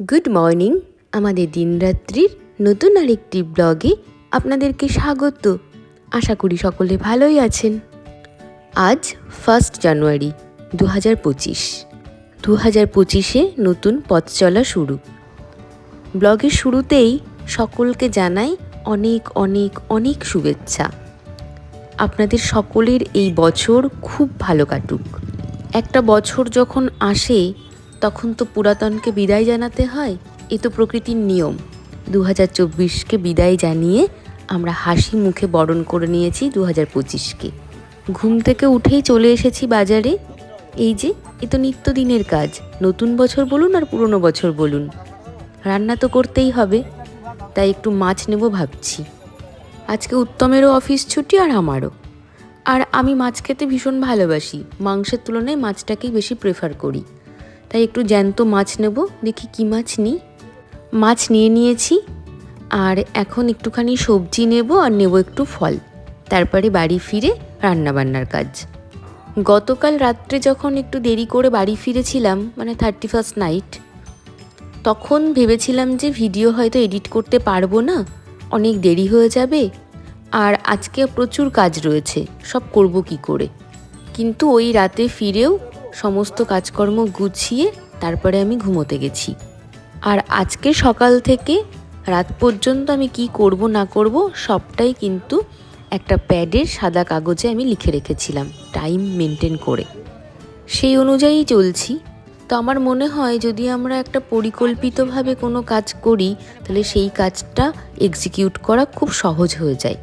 Good morning আমাদের দিনরাত্রির নতুন আরেকটি ব্লগে আপনাদেরকে স্বাগত। আশা করি সকলে ভালোই আছেন। আজ ফার্স্ট জানুয়ারি দু হাজার পঁচিশ। দু হাজার পঁচিশে নতুন পথ চলা শুরু। ব্লগের শুরুতেই সকলকে জানাই অনেক অনেক অনেক শুভেচ্ছা। আপনাদের সকলের এই বছর খুব ভালো কাটুক। একটা বছর যখন আসে তখন তো পুরাতনকে বিদায় জানাতে হয়, এ তো প্রকৃতির নিয়ম। দু হাজার চব্বিশকে বিদায় জানিয়ে আমরা হাসি মুখে বরণ করে নিয়েছি দু হাজার পঁচিশকে। ঘুম থেকে উঠেই চলে এসেছি বাজারে। এই যে, এ তো নিত্যদিনের কাজ। নতুন বছর বলুন আর পুরনো বছর বলুন। রান্না তো করতেই হবে, তাই একটু মাছ নেব ভাবছি। আজকে উত্তমেরও অফিস ছুটি আর আমারও। আর আমি মাছ খেতে ভীষণ ভালোবাসি, মাংসের তুলনায় মাছটাকেই বেশি প্রেফার করি। তাই একটু জ্যান্ত মাছ নেব, দেখি কি মাছ নিই। মাছ নিয়ে নিয়েছি, আর এখন একটুখানি সবজি নেব আর নেব একটু ফল। তারপরে বাড়ি ফিরে রান্নাবান্নার কাজ। গতকাল রাত্রে যখন একটু দেরি করে বাড়ি ফিরেছিলাম মানে থার্টি ফার্স্ট নাইট তখন ভেবেছিলাম যে ভিডিও হয়তো এডিট করতে পারব না, অনেক দেরি হয়ে যাবে, আর আজকে প্রচুর কাজ রয়েছে, সব করব কি করে? কিন্তু ওই রাতে ফিরেও সমস্ত কাজকর্ম গুছিয়ে তারপরে আমি ঘুমোতে গেছি। আর আজকে সকাল থেকে রাত পর্যন্ত আমি কি করব না করব সবটাই কিন্তু একটা প্যাডের সাদা কাগজে আমি লিখে রেখেছিলাম, টাইম মেনটেন করে। সেই অনুযায়ী চলছি। তো আমার মনে হয় যদি আমরা একটা পরিকল্পিতভাবে কোনো কাজ করি, তাহলে সেই কাজটা এক্সিকিউট করা খুব সহজ হয়ে যায়।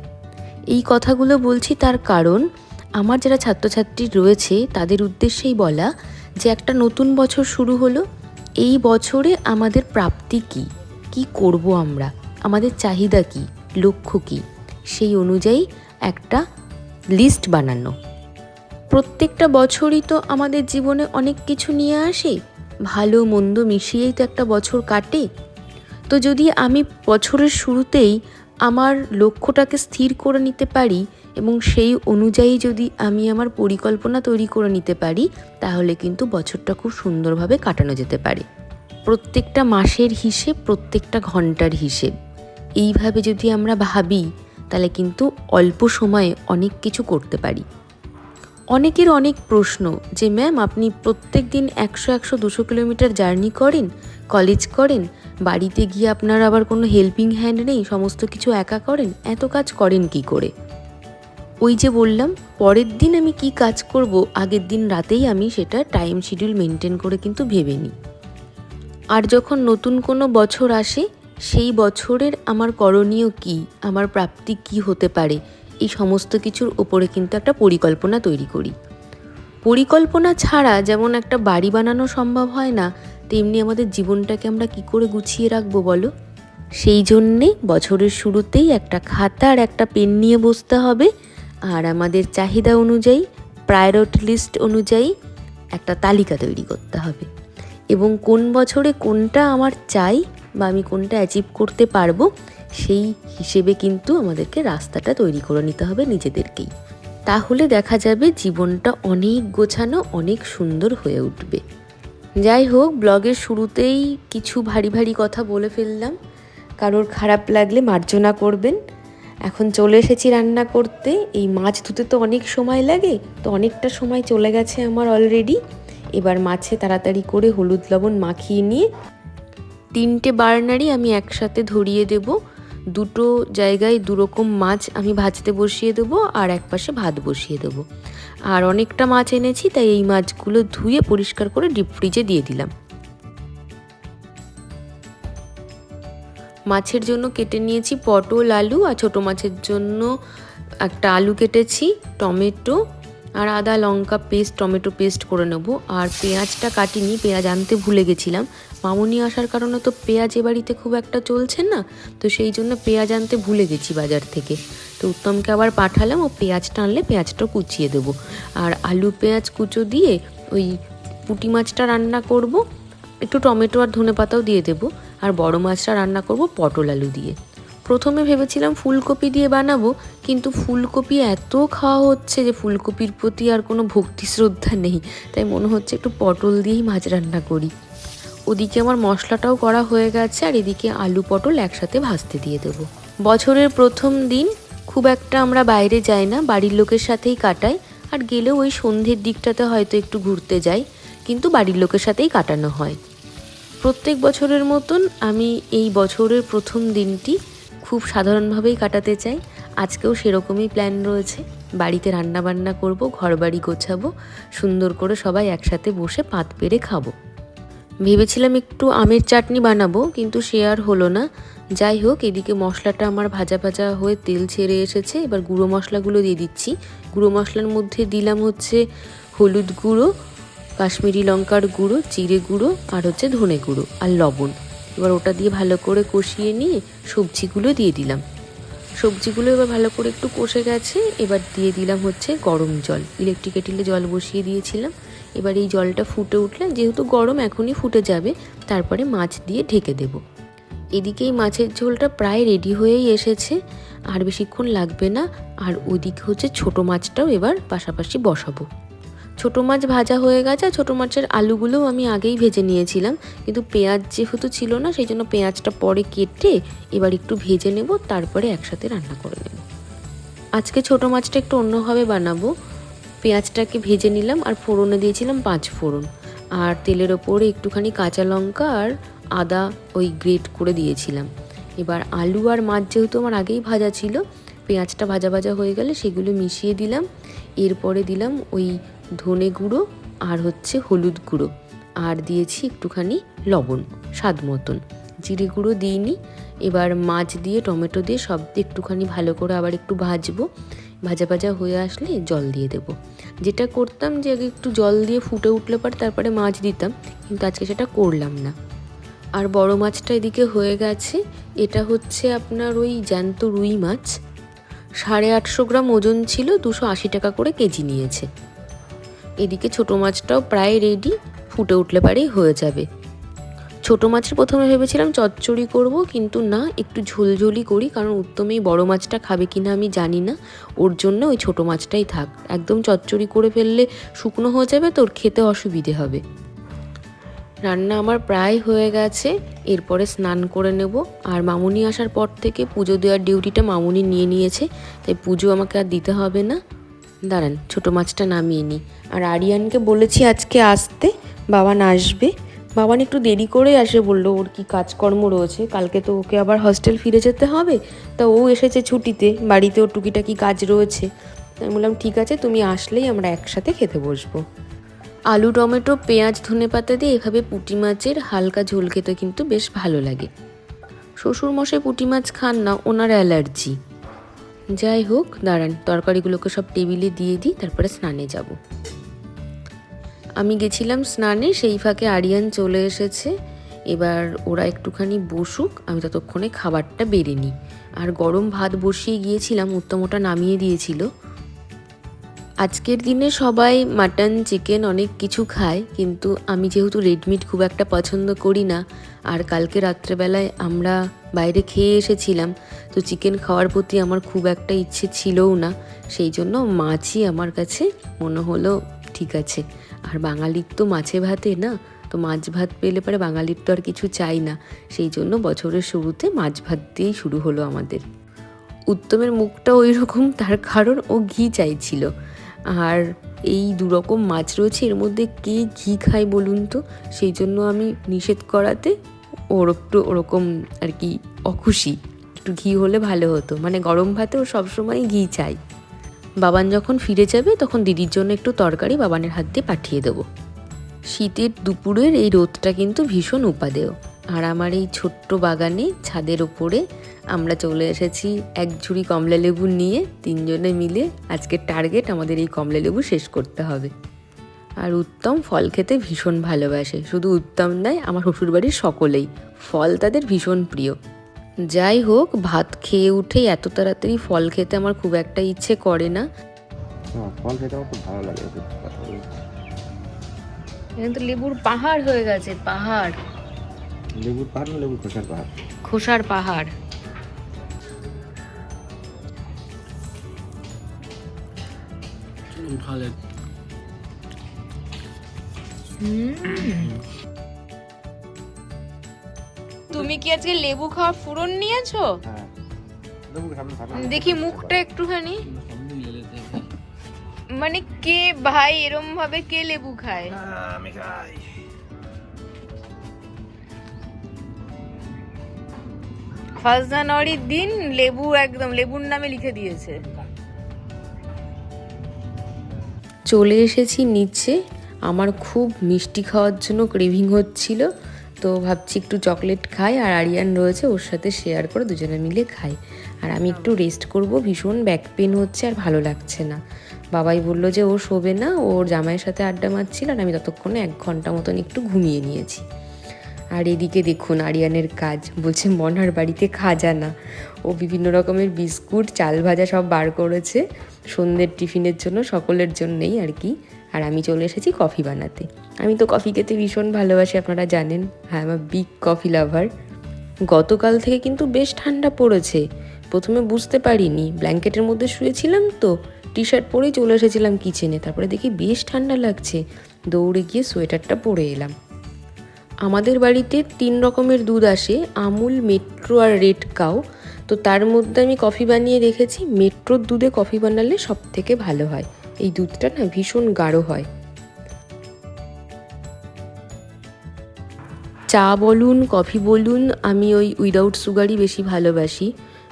এই কথাগুলো বলছি তার কারণ আমার যারা ছাত্রছাত্রী রয়েছে, তাদের উদ্দেশ্যেই বলা যে একটা নতুন বছর শুরু হলো। এই বছরে আমাদের প্রাপ্তি কি? কি করব আমরা? আমাদের চাহিদা কি? লক্ষ্য কি? সেই অনুযায়ী একটা লিস্ট বানানো। প্রত্যেকটা বছরই তো আমাদের জীবনে অনেক কিছু নিয়ে আসে। ভালো মন্দ মিশিয়েই তো একটা বছর কাটে। তো যদি আমি বছরের শুরুতেই আমার লক্ষ্যটাকে স্থির করে নিতে পারি এবং সেই অনুযায়ী যদি আমি আমার পরিকল্পনা তৈরি করে নিতে পারি, তাহলে কিন্তু বছরটা খুব সুন্দরভাবে কাটানো যেতে পারে। প্রত্যেকটা মাসের হিসেব, প্রত্যেকটা ঘণ্টার হিসেব। এইভাবে যদি আমরা ভাবি, তাহলে কিন্তু অল্প সময়ে অনেক কিছু করতে পারি। অনেকের অনেক প্রশ্ন যে, ম্যাম, আপনি প্রত্যেক দিন একশো একশো, দুশো কিলোমিটার জার্নি করেন? কলেজ করেন? বাড়িতে গিয়ে আপনার আবার কোনো হেল্পিং হ্যান্ড নেই? সমস্ত কিছু একা করেন? এত কাজ করেন কি করে? ওই যে বললাম, পরের দিন আমি কি কাজ করব, আগের দিন রাতেই আমি সেটা টাইম শিডিউল মেনটেন করে কিন্তু ভেবে নিই। আর যখন নতুন কোনো বছর আসে, সেই বছরের আমার করণীয় কি, আমার প্রাপ্তি কি হতে পারে, এই সমস্ত কিছুর ওপরে কিন্তু একটা পরিকল্পনা তৈরি করি। পরিকল্পনা ছাড়া যেমন একটা বাড়ি বানানো সম্ভব হয় না, তেমনি আমাদের জীবনটাকে আমরা কি করে গুছিয়ে রাখব বলো? সেই জন্যে বছরের শুরুতেই একটা খাতা আর একটা পেন নিয়ে বসতে হবে আর আমাদের চাহিদা অনুযায়ী প্রায়োরিটি লিস্ট অনুযায়ী একটা তালিকা তৈরি করতে হবে। এবং কোন বছরে কোনটা আমার চাই বা আমি কোনটা অ্যাচিভ করতে পারব, সেই হিসেবে কিন্তু আমাদেরকে রাস্তাটা তৈরি করে নিতে হবে নিজেদেরকেই। তাহলে দেখা যাবে জীবনটা অনেক গোছানো, অনেক সুন্দর হয়ে উঠবে। যাই হোক, ব্লগের শুরুতেই কিছু ভারী ভারী কথা বলে ফেললাম। কারোর খারাপ লাগলে মার্জনা করবেন। এখন চলে এসেছি রান্না করতে। এই মাছ ধুতে তো অনেক সময় লাগে, তো অনেকটা সময় চলে গেছে আমার অলরেডি এবার মাছে তাড়াতাড়ি করে হলুদ লবণ মাখিয়ে নিয়ে তিনটে বার্নারই আমি একসাথে ধরিয়ে দেব। দুটো জায়গায় দুরকম মাছ আমি ভাজতে বসিয়ে দেবো আর এক পাশে ভাত বসিয়ে দেবো। আর অনেকটা মাছ এনেছি, তাই এই মাছগুলো ধুয়ে পরিষ্কার করে ডিপ ফ্রিজে দিয়ে দিলাম। মাছের জন্য কেটে নিয়েছি পটল, আলু আর ছোটো মাছের জন্য একটা আলু কেটেছি, টমেটো আর আদা লঙ্কা পেস্ট, টমেটো পেস্ট করে নেব। আর পেঁয়াজটা কাটিনি, পেঁয়াজ আনতে ভুলে গেছিলাম। মামুনি আসার কারণে তো পেঁয়াজ এ বাড়িতে খুব একটা চলছে না, তো সেই জন্য পেঁয়াজ আনতে ভুলে গেছি বাজার থেকে। তো উত্তমকে আবার পাঠালাম, ও পেঁয়াজটা আনলে পেঁয়াজটা কুচিয়ে দেবো। আর আলু পেঁয়াজ কুচো দিয়ে ওই পুঁটি মাছটা রান্না করব, একটু টমেটো আর ধনে পাতাও দিয়ে দেবো। আর বড় মাছটা রান্না করব পটল আলু দিয়ে। প্রথমে ভেবেছিলাম ফুলকপি দিয়ে বানাবো, কিন্তু ফুলকপি এত খাওয়া হচ্ছে যে ফুলকপির প্রতি আর কোনো ভক্তি শ্রদ্ধা নেই। তাই মনে হচ্ছে একটু পটল দিয়েই মাছ রান্না করি। ওদিকে আমার মশলাটাও করা হয়ে গেছে, আর এদিকে আলু পটল একসাথে ভাজতে দিয়ে দেব। বছরের প্রথম দিন খুব একটা আমরা বাইরে যাই না, বাড়ির লোকের সাথেই কাটাই, আর গেলেও ওই সন্ধ্যের দিকটাতে হয়তো একটু ঘুরতে যাই, কিন্তু বাড়ির লোকের সাথেই কাটানো হয়। প্রত্যেক বছরের মতন আমি এই বছরের প্রথম দিনটি খুব সাধারণভাবেই কাটাতে চাই। আজকেও সেরকমই প্ল্যান রয়েছে। বাড়িতে রান্না বান্না করব ঘর বাড়ি গোছাবো, সুন্দর করে সবাই একসাথে বসে পাত পেরে খাব। ভেবেছিলাম একটু আমের চাটনি বানাবো, কিন্তু সে আর হলো না। যাই হোক, এদিকে মশলাটা আমার ভাজা ভাজা হয়ে তেল ছেড়ে এসেছে। এবার গুঁড়ো মশলাগুলো দিয়ে দিচ্ছি। গুঁড়ো মশলার মধ্যে দিলাম হচ্ছে হলুদ গুঁড়ো কাশ্মীরি লঙ্কার গুঁড়ো, জিরে গুঁড়ো আর হচ্ছে ধনে গুঁড়ো আর লবণ। এবার ওটা দিয়ে ভালো করে কষিয়ে নিয়ে সবজিগুলো দিয়ে দিলাম। সবজিগুলো এবার ভালো করে একটু কষে গেছে, এবার দিয়ে দিলাম হচ্ছে গরম জল। ইলেকট্রিক কেটিলে জল বসিয়ে দিয়েছিলাম। এবার এই জলটা ফুটে উঠলে, যেহেতু গরম এখনই ফুটে যাবে, তারপরে মাছ দিয়ে ঢেকে দেব। এদিকে এই মাছের ঝোলটা প্রায় রেডি হয়েই এসেছে, আর বেশিক্ষণ লাগবে না। আর ওদিকে হচ্ছে ছোট মাছটাও এবার পাশাপাশি বসাবো। ছোটো মাছ ভাজা হয়ে গেছে আর ছোটো মাছের আলুগুলোও আমি আগেই ভেজে নিয়েছিলাম। কিন্তু পেঁয়াজ যেহেতু ছিল না, সেই জন্য পেঁয়াজটা পরে কেটে এবার একটু ভেজে নেব, তারপরে একসাথে রান্না করে নেব। আজকে ছোটো মাছটা একটু অন্যভাবে বানাবো। পেঁয়াজটাকে ভেজে নিলাম আর ফোড়নে দিয়েছিলাম পাঁচ ফোড়ন। আর তেলের ওপরে একটুখানি কাঁচা লঙ্কা আর আদা ওই গ্রেট করে দিয়েছিলাম। এবার আলু আর মাছ যেহেতু আমার আগেই ভাজা ছিল, পেঁয়াজটা ভাজা ভাজা হয়ে গেলে সেগুলো মিশিয়ে দিলাম। এরপরে দিলাম ওই ধনে গুঁড়ো আর হচ্ছে হলুদ গুঁড়ো। আর দিয়েছি একটুখানি লবণ, স্বাদ মতন। জিরে গুঁড়ো দিইনি। এবার মাছ দিয়ে, টমেটো দিয়ে সব একটুখানি ভালো করে আবার একটু ভাজবো। ভাজা ভাজা হয়ে আসলে জল দিয়ে দেব। যেটা করতাম যে আগে একটু জল দিয়ে ফুটে উঠলে পর তারপরে মাছ দিতাম, কিন্তু আজকে সেটা করলাম না। আর বড় মাছটা এদিকে হয়ে গেছে। এটা হচ্ছে আপনার ওই জ্যান্ত রুই মাছ। সাড়ে আটশো গ্রাম ওজন ছিল, দুশো আশি টাকা করে কেজি নিয়েছে। এদিকে ছোটো মাছটাও প্রায় রেডি ফুটে উঠলে পারেই হয়ে যাবে। ছোটো মাছের প্রথমে ভেবেছিলাম চচ্চড়ি করব, কিন্তু না, একটু ঝোলঝোলি করি, কারণ উত্তমেই বড় মাছটা খাবে কিনা আমি জানি না। ওর জন্য ওই ছোটো মাছটাই থাক। একদম চচ্চড়ি করে ফেললে শুকনো হয়ে যাবে তোর খেতে অসুবিধে হবে। রান্না আমার প্রায় হয়ে গেছে, এরপরে স্নান করে নেব। আর মামুনি আসার পর থেকে পুজো দেওয়ার ডিউটিটা মামুনি নিয়ে নিয়েছে, তাই পুজো আমাকে আর দিতে হবে না। দাঁড়ান, ছোটো মাছটা নামিয়ে নিই। আর আরিয়ানকে বলেছি আজকে আসতে, বাবান আসবে। বাবান একটু দেরি করে আসে, বলল ওর কি কাজকর্ম রয়েছে, কালকে তো ওকে আবার হস্টেল ফিরে যেতে হবে। তা ও এসেছে ছুটিতে বাড়িতে ওর টুকিটাকি কাজ রয়েছে। আমি বললাম, ঠিক আছে, তুমি আসলেই আমরা একসাথে খেতে বসবো। আলু, টমেটো, পেঁয়াজ, ধনে পাতা দিয়ে এভাবে পুঁটি মাছের হালকা ঝোল খেতে কিন্তু বেশ ভালো লাগে। শ্বশুর মশাই পুঁটি মাছ খান না, ওনার অ্যালার্জি। যাই হোক, দাঁড়ান, তরকারিগুলোকে সব টেবিলে দিয়ে দিই, তারপরে স্নানে যাব। আমি গেছিলাম স্নানে, সেই ফাঁকে আরিয়ান চলে এসেছে। এবার ওরা একটুখানি বসুক, আমি ততক্ষণে খাবারটা বেড়ে নিই। আর গরম ভাত বসিয়ে গিয়েছিলাম, উত্তমটা নামিয়ে দিয়েছিল। আজকের দিনে সবাই মাটন, চিকেন অনেক কিছু খায়, কিন্তু আমি যেহেতু রেডমিট খুব একটা পছন্দ করি না, আর কালকে রাত্রেবেলায় আমরা বাইরে খেয়ে এসেছিলাম। তো চিকেন খাওয়ার প্রতি আমার খুব একটা ইচ্ছে ছিলও না। সেই জন্য মাছই আমার কাছে মনে হলো ঠিক আছে। আর বাঙালির তো মাছে ভাতে না, তো মাছ ভাত পেলে পরে বাঙালির তো আর কিছু চাই না। সেই জন্য বছরের শুরুতে মাছ ভাত দিয়েই শুরু হলো আমাদের। উত্তমের মুখটা ওই রকম তার কারণ ও ঘি চাইছিল। আর এই দুরকম মাছ রয়েছে, এর মধ্যে কে ঘি খায় বলুন তো? সেই জন্য আমি নিষেধ করাতে ওর একটু ওরকম আর কি অখুশি। একটু ঘি হলে ভালো হতো। মানে গরম ভাতে ও সবসময় ঘি চাই বাবান যখন ফিরে যাবে, তখন দিদির জন্য একটু তরকারি বাবানের হাত দিয়ে পাঠিয়ে দেবো। শীতের দুপুরের এই রোদটা কিন্তু ভীষণ উপাদেয়। আর আমার এই ছোট্ট বাগানে ছাদের ওপরে আমরা চলে এসেছি এক ঝুড়ি কমলা লেবু নিয়ে। তিনজনে মিলে আজকের টার্গেট আমাদের এই কমলা লেবু শেষ করতে হবে। আর উত্তম ফল খেতে ভীষণ ভালোবাসে। শুধু উত্তম নয় আমার শ্বশুরবাড়ির সকলেই। ফল তাদের ভীষণ প্রিয়। যাই হোক ভাত খেয়ে উঠে এত তাড়াতাড়ি ফল খেতে আমার খুব একটা ইচ্ছে করে না। হ্যাঁ, ফল খেতে আমার খুব ভালো লাগে এখানে তো লেবুর পাহাড় হয়ে গেছে পাহাড়। লেবুর পাহাড় না লেবুর খোসার পাহাড়? খোসার পাহাড়। ভালো। তুমি কি আজকে লেবু খাওয়ার ফুরন নিয়েছো? হ্যাঁ। দেখি মুখটা একটুখানি। মানে কে ভাই এরম ভাবে কে লেবু খায়? আমি খাই। ফার্স্ট জানুয়ারির দিন লেবু একদম লেবুর নামে লিখে দিয়েছে। চলে এসেছি নিচে। আমার খুব মিষ্টি খাওয়ার জন্য ক্রেভিং হচ্ছিল। তো ভাবছি একটু চকলেট খাই আর আরিয়ান রয়েছে ওর সাথে শেয়ার করে দুজনে মিলে খাই। আর আমি একটু রেস্ট করব ভীষণ ব্যাক পেন হচ্ছে আর ভালো লাগছে না। বাবাই বলল যে ও শোবে না ওর জামাইয়ের সাথে আড্ডা মারছিল আর আমি ততক্ষণে এক ঘণ্টা মতন একটু ঘুমিয়ে নিয়েছি। আর এদিকে দেখুন আরিয়ানের কাজ বলছে মনার বাড়িতে খাজা না। ও বিভিন্ন রকমের বিস্কুট চাল ভাজা সব বার করেছে। সন্ধ্যের টিফিনের জন্য সকলের জন্যেই আর কি। আর আমি চলে এসেছি কফি বানাতে। আমি তো কফি খেতে ভীষণ ভালোবাসি, আপনারা জানেন। হ্যাঁ আমার বিগ কফি লাভার গতকাল থেকে কিন্তু বেশ ঠান্ডা পড়েছে। প্রথমে বুঝতে পারিনি। ব্ল্যাঙ্কেটের মধ্যে শুয়েছিলাম তো টি শার্ট পরেই চলে এসেছিলাম কিচেনে। তারপরে দেখি বেশ ঠান্ডা লাগছে। দৌড়ে গিয়ে সোয়েটারটা পরে এলাম। আমাদের বাড়িতে তিন রকমের দুধ আসে, আমুল, মেট্রো আর রেড কাউ। তো তার মধ্যে আমি কফি বানিয়ে রেখেছি। মেট্রোর দুধে কফি বানালে সব থেকে ভালো হয়। এই দুধটা না ভীষণ গাঢ় হয়। চা বলুন, কফি বলুন, আমি ওই উইদাউট সুগারই বেশি ভালোবাসি।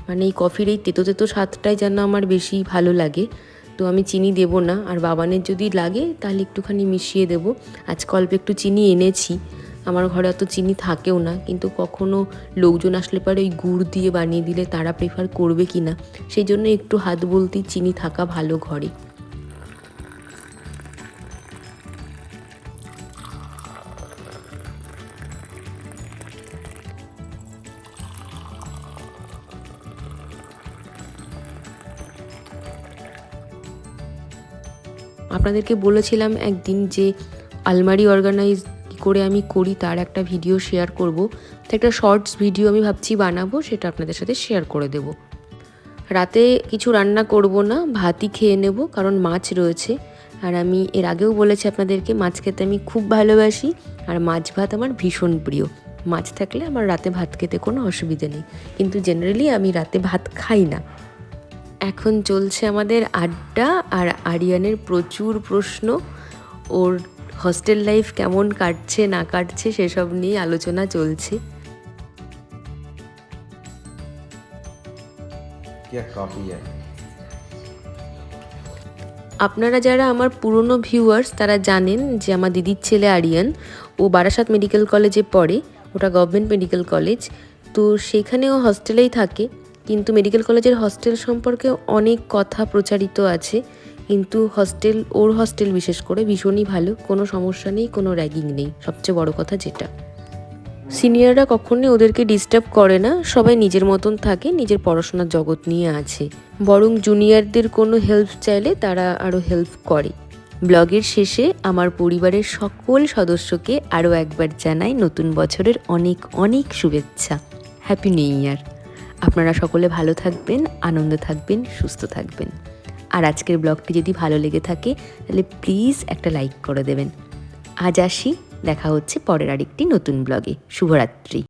মানে এই কফির এই তেতো তেতো স্বাদটাই যেন আমার বেশি ভালো লাগে। তো আমি চিনি দেবো না, আর বাবানের যদি লাগে, তাহলে একটুখানি মিশিয়ে দেবো। আজকে অল্প একটু চিনি এনেছি। আমার ঘরে অত চিনি থাকেও না, কিন্তু কখনো লোকজন আসলে পরে ওই গুড় দিয়ে বানিয়ে দিলে তারা প্রেফার করবে কি না সেই জন্য একটু হাত বলতেই চিনি থাকা ভালো ঘরে। আপনাদেরকে বলেছিলাম একদিন যে আলমারি অর্গানাইজ করে আমি করি, তার একটা ভিডিও শেয়ার করব। তো একটা শর্টস ভিডিও আমি ভাবছি বানাবো, সেটা আপনাদের সাথে শেয়ার করে দেব। রাতে কিছু রান্না করব না, ভাতই খেয়ে নেব, কারণ মাছ রয়েছে। আর আমি এর আগেও বলেছি আপনাদেরকে, মাছ খেতে আমি খুব ভালোবাসি, আর মাছ ভাত আমার ভীষণ প্রিয়। মাছ থাকলে আমার রাতে ভাত খেতে কোনো অসুবিধা নেই। কিন্তু জেনারেলি আমি রাতে ভাত খাই না। এখন চলছে আমাদের আড্ডা আর আরিয়ানের প্রচুর প্রশ্ন। ওর হস্টেল লাইফ কেমন কাটছে না কাটছে সেসব নিয়ে আলোচনা চলছে। আপনারা যারা আমার পুরনো ভিউয়ার্স তারা জানেন যে আমার দিদির ছেলে আরিয়ান ও বারাসাত মেডিকেল কলেজে পড়ে ওটা গভর্নমেন্ট মেডিকেল কলেজ তো সেখানেও হস্টেলেই থাকে। কিন্তু মেডিকেল কলেজের হস্টেল সম্পর্কে অনেক কথা প্রচারিত আছে। কিন্তু হস্টেল ওর হস্টেল বিশেষ করে ভীষণই ভালো। কোনো সমস্যা নেই, কোনো র্যাগিং নেই। সবচেয়ে বড় কথা যেটা। সিনিয়ররা কখনোই ওদেরকে ডিস্টার্ব করে না। সবাই নিজের মতন থাকে, নিজের পড়াশোনার জগৎ নিয়ে আছে। বরং জুনিয়রদের কোনো হেল্প চাইলে তারা আরও হেল্প করে। ব্লগের শেষে আমার পরিবারের সকল সদস্যকে আরও একবার জানাই নতুন বছরের অনেক অনেক শুভেচ্ছা। হ্যাপি নিউ ইয়ার আপনারা সকলে ভালো থাকবেন, আনন্দে থাকবেন, সুস্থ থাকবেন। আর আজকের ব্লগটি যদি ভালো লেগে থাকে, তাহলে প্লিজ একটা লাইক করে দেবেন। আজ আসি, দেখা হচ্ছে পরের আরেকটি নতুন ব্লগে। শুভরাত্রি।